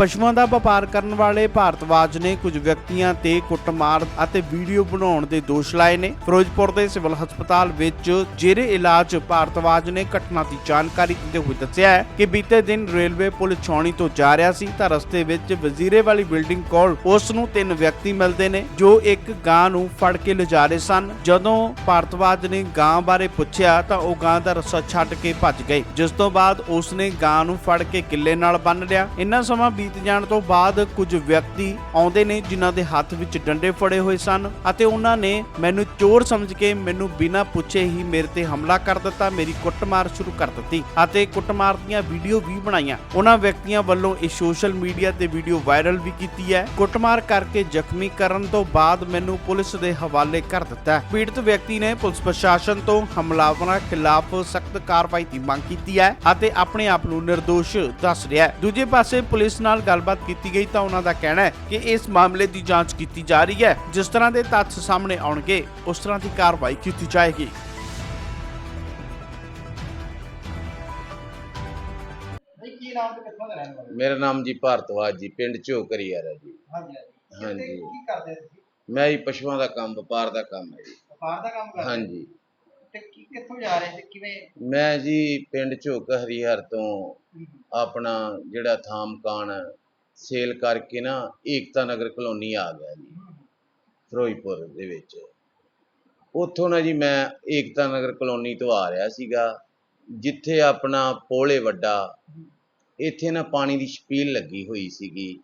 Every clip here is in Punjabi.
ਪਸ਼ੂਆਂ ਦਾ ਵਪਾਰ ਕਰਨ ਵਾਲੇ ਭਾਰਤਵਾਜ ਨੇ ਕੁਝ ਵਿਅਕਤੀਆਂ ਤੇ ਕੁੱਟਮਾਰ ਅਤੇ ਵੀਡੀਓ ਬਣਾਉਣ ਦੇ ਦੋਸ਼ ਲਾਏ ਨੇ। ਫਿਰੋਜ਼ਪੁਰ ਦੇ ਸਿਵਲ ਹਸਪਤਾਲ ਵਿੱਚ ਜੇਰੇ ਇਲਾਜ ਭਾਰਤਵਾਜ ਨੇ ਘਟਨਾ ਦੀ ਜਾਣਕਾਰੀ ਦਿੰਦੇ ਹੋਏ ਦੱਸਿਆ ਹੈ ਕਿ ਬੀਤੇ ਦਿਨ ਰੇਲਵੇ ਪੁਲ ਛਾਉਣੀ ਤੋਂ ਜਾ ਰਿਹਾ ਸੀ ਤਾਂ ਰਸਤੇ ਵਿੱਚ ਵਜ਼ੀਰੇ ਵਾਲੀ ਬਿਲਡਿੰਗ ਕੋਲ ਉਸ ਨੂੰ ਤਿੰਨ ਵਿਅਕਤੀ ਮਿਲਦੇ ਨੇ, ਜੋ ਇੱਕ ਗਾਂ ਨੂੰ ਫੜ ਕੇ ਲਿਜਾ ਰਹੇ ਸਨ। ਜਦੋਂ ਭਾਰਤਵਾਜ ਨੇ ਗਾਂ ਬਾਰੇ ਪੁੱਛਿਆ ਤਾਂ ਉਹ ਗਾਂ ਦਾ ਰੱਸਾ ਛੱਡ ਕੇ ਭੱਜ ਗਏ, ਜਿਸ ਤੋਂ ਬਾਅਦ ਉਸ ਨੇ ਗਾਂ ਨੂੰ ਫੜ ਕੇ ਕਿੱਲੇ ਨਾਲ ਬੰਨ ਲਿਆ। ਇੰਨਾ ਸਮਾਂ ਬੀਤ ਜਾਣ ਤੋਂ ਬਾਅਦ ਕੁਝ ਵਿਅਕਤੀ ਆਉਂਦੇ ਨੇ ਜਿਨ੍ਹਾਂ ਦੇ ਹੱਥ ਵਿੱਚ ਡੰਡੇ ਫੜੇ ਹੋਏ ਸਨ ਅਤੇ ਉਹਨਾਂ ਨੇ ਮੈਨੂੰ ਚੋਰ ਸਮਝ ਕੇ ਮੈਨੂੰ ਬਿਨਾਂ ਪੁੱਛੇ ਹੀ ਮੇਰੇ ਤੇ ਹਮਲਾ ਕਰ ਦਿੱਤਾ, ਮੇਰੀ ਕੁੱਟਮਾਰ ਸ਼ੁਰੂ ਕਰ ਦਿੱਤੀ ਅਤੇ ਕੁੱਟਮਾਰ ਦੀਆਂ ਵੀਡੀਓ ਵੀ ਬਣਾਈਆਂ। ਉਹਨਾਂ ਵਿਅਕਤੀਆਂ ਵੱਲੋਂ ਇਹ ਸੋਸ਼ਲ ਮੀਡੀਆ ਤੇ ਵੀਡੀਓ ਵਾਇਰਲ ਵੀ ਕੀਤੀ ਹੈ। ਕੁੱਟਮਾਰ ਕਰਕੇ ਜ਼ਖਮੀ ਕਰਨ ਤੋਂ ਬਾਅਦ ਮੈਨੂੰ ਪੁਲਿਸ ਦੇ ਹਵਾਲੇ ਕਰ ਦਿੱਤਾ ਪੀੜਤ ਵਿਅਕਤੀ ਨੇ ਪੁਲਿਸ ਪ੍ਰਸ਼ਾਸਨ ਤੋਂ ਹਮਲਾਵਰਾਂ ਖਿਲਾਫ ਸਖਤ ਕਾਰਵਾਈ ਦੀ ਮੰਗ ਕੀਤੀ ਹੈ ਅਤੇ ਆਪਣੇ ਆਪ ਨੂੰ ਨਿਰਦੋਸ਼ ਦੱਸ ਰਿਹਾ ਹੈ। ਦੂਜੇ ਪਾਸੇ ਪੁਲਿਸ ਨਾਲ ਗੱਲਬਾਤ ਕੀਤੀ ਗਈ ਤਾਂ ਉਹਨਾਂ ਦਾ ਕਹਿਣਾ ਹੈ ਕਿ ਇਸ ਮਾਮਲੇ ਦੀ ਜਾਂਚ ਕੀਤੀ ਜਾ ਰਹੀ ਹੈ ਜਿਸ ਤਰ੍ਹਾਂ ਦੇ ਤੱਥ ਸਾਹਮਣੇ ਆਉਣਗੇ ਉਸ ਤਰ੍ਹਾਂ ਦੀ ਕਾਰਵਾਈ ਕੀਤੀ ਜਾਏਗੀ। ਮੇਰਾ ਨਾਮ ਜੀ ਭਾਰਤਵਾਜ ਜੀ ਪਿੰਡ ਝੋਕਰੀਆ ਹੈ ਜੀ। ਹਾਂਜੀ ਹਾਂਜੀ। ਹਾਂਜੀ। ਕਿੱਥੇ ਕੀ ਕਰਦੇ ਤੁਸੀਂ? ਮੈਂ ਹੀ ਪਸ਼ੂਆਂ ਦਾ ਕੰਮ ਵਪਾਰ ਦਾ ਕੰਮ ਹੈ ਜੀ। ਵਪਾਰ ਦਾ ਕੰਮ ਕਰਦੇ ਹਾਂਜੀ। ਤੇ ਕੀ ਕਿੱਥੋਂ ਜਾ ਰਹੇ ਤੇ ਕਿਵੇਂ? ਮੈਂ ਜੀ ਪਿੰਡ ਝੋਕ ਹਰੀਹਰ ਤੋਂ ਆਪਣਾ ਜਿਹੜਾ ਥਾਂ ਮਕਾਨ ਸੇਲ ਕਰਕੇ ਨਾ ਏਕਤਾ ਨਗਰ ਕਲੋਨੀ ਆ ਗਿਆ ਜੀ ਫਿਰੋਜ਼ਪੁਰ ਦੇ ਵਿੱਚ। ਉੱਥੋਂ ਨਾ ਜੀ ਮੈਂ ਏਕਤਾ ਨਗਰ ਕਲੋਨੀ ਤੋਂ ਆ ਰਿਹਾ ਸੀਗਾ ਜਿੱਥੇ ਆਪਣਾ ਪੋਲੇ ਵੱਡਾ ਇੱਥੇ ਨਾ ਪਾਣੀ ਦੀ ਛਪੀਲ ਲੱਗੀ ਹੋਈ ਸੀਗੀ।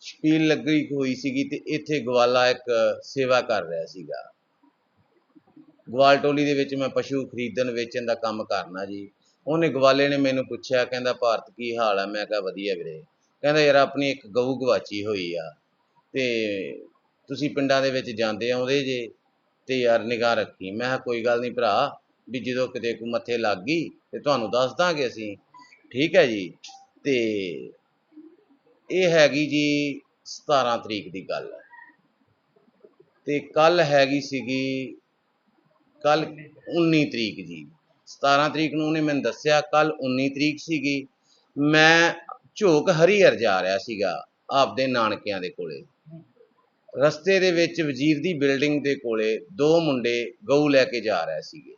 ਛਪੀਲ ਲੱਗੀ ਹੋਈ ਸੀਗੀ ਤੇ ਇੱਥੇ ਗਵਾਲਾ ਇੱਕ ਸੇਵਾ ਕਰ ਰਿਹਾ ਸੀਗਾ। ਗਵਾਲ ਟੋਲੀ ਦੇ ਵਿੱਚ ਮੈਂ ਪਸ਼ੂ ਖਰੀਦਣ, ਵੇਚਣ ਦਾ ਕੰਮ ਕਰਨਾ ਜੀ। ਉਹਨੇ ਗਵਾਲੇ ਨੇ ਮੈਨੂੰ ਪੁੱਛਿਆ, ਕਹਿੰਦਾ, ਭਾਰਤ ਕੀ ਹਾਲ ਹੈ ਮੈਂ ਕਿਹਾ, ਵਧੀਆ ਵੀਰੇ। ਕਹਿੰਦਾ, ਯਾਰ, ਆਪਣੀ ਇੱਕ ਗਊ ਗਵਾਚੀ ਹੋਈ ਆ ਤੇ ਤੁਸੀਂ ਪਿੰਡਾਂ ਦੇ ਵਿੱਚ ਜਾਂਦੇ ਆਉਂਦੇ ਜੇ ਤੇ ਯਾਰ, ਨਿਗਾਹ ਰੱਖੀ। ਮੈਂ ਕਿਹਾ, ਕੋਈ ਗੱਲ ਨਹੀਂ ਭਰਾ, ਵੀ ਜਦੋਂ ਕਿਤੇ ਕੋ ਮੱਥੇ ਲੱਗ ਗਈ ਤੇ ਤੁਹਾਨੂੰ ਦੱਸ ਦਾਂਗੇ ਅਸੀਂ। ਠੀਕ ਹੈ ਜੀ। ਤੇ ਇਹ ਹੈਗੀ ਜੀ 17 ਤਰੀਕ ਦੀ ਗੱਲ। ਤੇ ਕੱਲ ਹੈਗੀ ਸੀਗੀ ਕੱਲ 19 ਤਰੀਕ ਜੀ। 17 ਤਰੀਕ ਨੂੰ ਉਹਨੇ ਮੈਨੂੰ ਦੱਸਿਆ, ਕੱਲ 19 ਤਰੀਕ ਸੀਗੀ। ਮੈਂ ਝੋਕ ਹਰੀਹਰ ਜਾ ਰਿਹਾ ਸੀਗਾ ਆਪਦੇ ਨਾਨਕਿਆਂ ਦੇ ਕੋਲੇ। ਰਸਤੇ ਦੇ ਵਿੱਚ ਵਜ਼ੀਰ ਦੀ ਬਿਲਡਿੰਗ ਦੇ ਕੋਲੇ ਦੋ ਮੁੰਡੇ ਗਊ ਲੈ ਕੇ ਜਾ ਰਹੇ ਸੀਗੇ।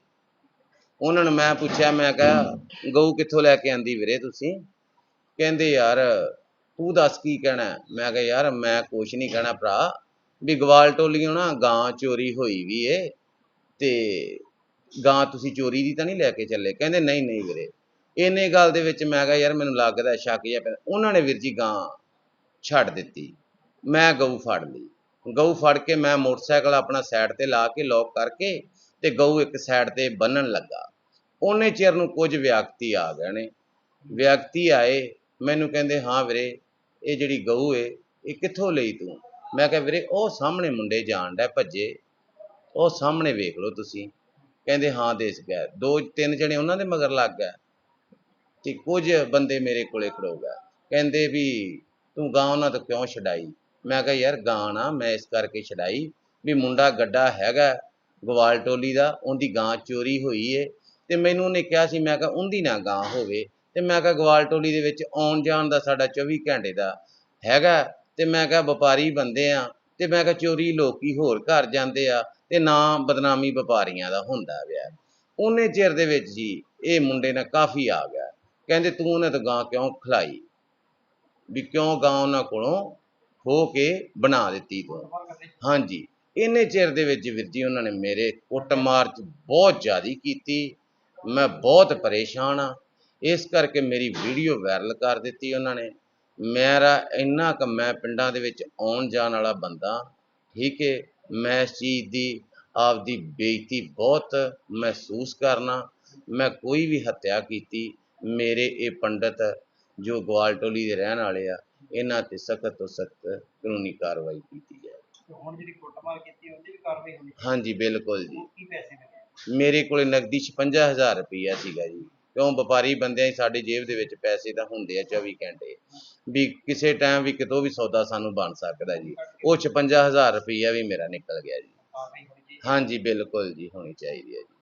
ਉਹਨਾਂ ਨੂੰ ਮੈਂ ਪੁੱਛਿਆ, ਮੈਂ ਕਿਹਾ, ਗਊ ਕਿੱਥੋਂ ਲੈ ਕੇ ਆਂਦੀ ਵੀਰੇ ਤੁਸੀਂ? ਕਹਿੰਦੇ, ਯਾਰ, ਤੂੰ ਦੱਸ ਕੀ ਕਹਿਣਾ? ਮੈਂ ਕਿਹਾ, ਯਾਰ, ਮੈਂ ਕੁਛ ਨਹੀਂ ਕਹਿਣਾ ਭਰਾ। ਵੀ ਗਵਾਲ ਟੋਲੀਓ ਨਾ ਗਾਂ ਚੋਰੀ ਹੋਈ ਵੀ ਏ। ਤੇ ਗਾਂ ਤੁਸੀਂ ਚੋਰੀ ਦੀ ਤਾਂ ਨਹੀਂ ਲੈ ਕੇ ਚੱਲੇ? ਕਹਿੰਦੇ ਨਹੀਂ ਨਹੀਂ ਵੀਰੇ। ਇੰਨੇ ਗੱਲ ਦੇ ਵਿੱਚ ਮੈਂ ਕਿਹਾ, ਯਾਰ ਮੈਨੂੰ ਲੱਗਦਾ ਸ਼ੱਕ ਜਿਹਾ ਪੈਂਦਾ। ਉਹਨਾਂ ਨੇ ਵੀਰ ਜੀ ਗਾਂ ਛੱਡ ਦਿੱਤੀ। ਮੈਂ ਗਊ ਫੜ ਲਈ। ਗਊ ਫੜ ਕੇ ਮੈਂ ਮੋਟਰਸਾਈਕਲ ਆਪਣਾ ਸਾਈਡ ਤੇ ਲਾ ਕੇ ਲੌਕ ਕਰਕੇ ਤੇ ਗਊ ਇੱਕ ਸਾਈਡ ਤੇ ਬੰਨਣ ਲੱਗਾ। ਉਹਨੇ ਚਿਰ ਨੂੰ ਕੁਝ ਵਿਅਕਤੀ ਆ ਗਏ ਨੇ। ਵਿਅਕਤੀ ਆਏ, ਮੈਨੂੰ ਕਹਿੰਦੇ, ਹਾਂ ਵੀਰੇ, ਇਹ ਜਿਹੜੀ ਗਊ ਏ, ਇਹ ਕਿੱਥੋਂ ਲਈ ਤੂੰ? ਮੈਂ ਕਿਹਾ, ਵੀਰੇ, ਉਹ ਸਾਹਮਣੇ ਮੁੰਡੇ ਜਾਣ ਡੈ ਭੱਜੇ। ਉਹ ਸਾਹਮਣੇ ਵੇਖ ਲਓ ਤੁਸੀਂ। ਕਹਿੰਦੇ, ਹਾਂ ਦੇਸ ਗਏ ਦੋ, ਤਿੰਨ ਜਣੇ ਉਹਨਾਂ ਦੇ ਮਗਰ ਲੱਗ ਗਏ ਤੇ ਕੁਝ ਬੰਦੇ ਮੇਰੇ ਕੋਲੇ ਖੜੋ ਗਏ। ਕਹਿੰਦੇ ਵੀ, ਤੂੰ ਗਾਂ ਉਹਨਾਂ ਤੋਂ ਕਿਉਂ ਛਡਾਈ? ਮੈਂ ਕਿਹਾ, ਯਾਰ ਗਾਂ ਨਾ, ਮੈਂ ਇਸ ਕਰਕੇ ਛਡਾਈ ਵੀ ਮੁੰਡਾ ਗੱਡਾ ਹੈਗਾ ਗਵਾਲ ਟੋਲੀ ਦਾ, ਉਹਦੀ ਗਾਂ ਚੋਰੀ ਹੋਈ ਏ। ਤੇ ਮੈਨੂੰ ਉਹਨੇ ਕਿਹਾ ਸੀ, ਮੈਂ ਕਿਹਾ, ਉਹਦੀ ਨਾ ਗਾਂ ਹੋਵੇ। ਤੇ ਮੈਂ ਕਿਹਾ, ਗਵਾਲ ਟੋਲੀ ਦੇ ਵਿੱਚ ਆਉਣ ਜਾਣ ਦਾ ਸਾਡਾ 24 ਘੰਟੇ ਦਾ ਹੈਗਾ। ਤੇ ਮੈਂ ਕਿਹਾ, ਵਪਾਰੀ ਬੰਦੇ ਆ। ਤੇ ਮੈਂ ਕਿਹਾ, ਚੋਰੀ ਲੋਕੀ ਹੋਰ ਘਰ ਜਾਂਦੇ ਆ। ਤੇ ਨਾ ਬਦਨਾਮੀ ਵਪਾਰੀਆਂ ਦਾ ਹੁੰਦਾ ਵਿਆ ਉਹਨੇ ਚਿਰ ਦੇ ਵਿੱਚ ਜੀ ਇਹ ਮੁੰਡੇ ਨਾਲ ਕਾਫੀ ਆ ਗਿਆ। ਕਹਿੰਦੇ ਤੂੰ ਉਹਨਾਂ ਤੋਂ ਗਾਂ ਕਿਉਂ ਖਲਾਈ? ਵੀ ਕਿਉਂ ਗਾਂ ਉਹਨਾਂ ਕੋਲੋਂ ਹੋ ਕੇ ਬਣਾ ਦਿੱਤੀ ਤੂੰ? ਹਾਂਜੀ। ਇੰਨੇ ਚਿਰ ਦੇ ਵਿੱਚ ਵੀਰ ਜੀ ਉਹਨਾਂ ਨੇ ਮੇਰੇ ਕੁੱਟਮਾਰ ਚ ਬਹੁਤ ਜ਼ਿਆਦੀ ਕੀਤੀ। ਮੈਂ ਬਹੁਤ ਪਰੇਸ਼ਾਨ ਆ ਇਸ ਕਰਕੇ ਮੇਰੀ ਵੀਡੀਓ ਵਾਇਰਲ ਕਰ ਦਿੱਤੀ ਉਹਨਾਂ ਨੇ। ਮੇਰਾ ਇੰਨਾ ਕੁ ਮੈਂ ਪਿੰਡਾਂ ਦੇ ਵਿੱਚ ਆਉਣ ਜਾਣ ਵਾਲਾ ਬੰਦਾ, ਠੀਕ ਹੈ ਮੈਂ ਇਸ ਚੀਜ਼ ਦੀ ਆਪਦੀ ਬੇਇੱਜ਼ਤੀ ਬਹੁਤ ਮਹਿਸੂਸ ਕਰਨਾ ਮੈਂ ਕੋਈ ਵੀ ਹੱਤਿਆ ਕੀਤੀ ਮੇਰੇ ਇਹ ਪੰਡਤ ਜੋ ਗਵਾਲ ਟੋਲੀ ਦੇ ਰਹਿਣ ਵਾਲੇ ਆ ਇਹਨਾਂ ਤੇ ਸਖਤ ਤੋਂ ਸਖਤ ਕਾਨੂੰਨੀ ਕਾਰਵਾਈ ਕੀਤੀ ਜਾਏ। ਤੇ ਹੁਣ ਜਿਹੜੀ ਕੁੱਟਮਾਰ ਕੀਤੀ ਉਹਦੀ ਵੀ ਕਾਰਵਾਈ ਹੋਣੀ ਹਾਂਜੀ ਬਿਲਕੁਲ ਜੀ। ਕੀ ਪੈਸੇ ਮਿਲੇ? ਮੇਰੇ ਕੋਲੇ ਨਗਦੀ 55000 ਰੁਪਈਆ ਸੀਗਾ ਜੀ। ਕਿਉਂ ਵਪਾਰੀ ਬੰਦਿਆਂ ਹੀ ਸਾਡੀ ਜੇਬ ਦੇ ਵਿੱਚ ਪੈਸੇ ਤਾਂ ਹੁੰਦੇ ਆ 24 ਘੰਟੇ। ਵੀ ਕਿਸੇ ਟਾਈਮ ਵੀ ਕਿਤੋਂ ਵੀ ਸੌਦਾ ਸਾਨੂੰ ਬਣ ਸਕਦਾ ਜੀ। ਉਹ 55000 ਰੁਪਈਆ ਵੀ ਮੇਰਾ ਨਿਕਲ ਗਿਆ ਜੀ। ਹਾਂਜੀ, ਬਿਲਕੁਲ ਜੀ, ਹੋਣੀ ਚਾਹੀਦੀ ਹੈ ਜੀ।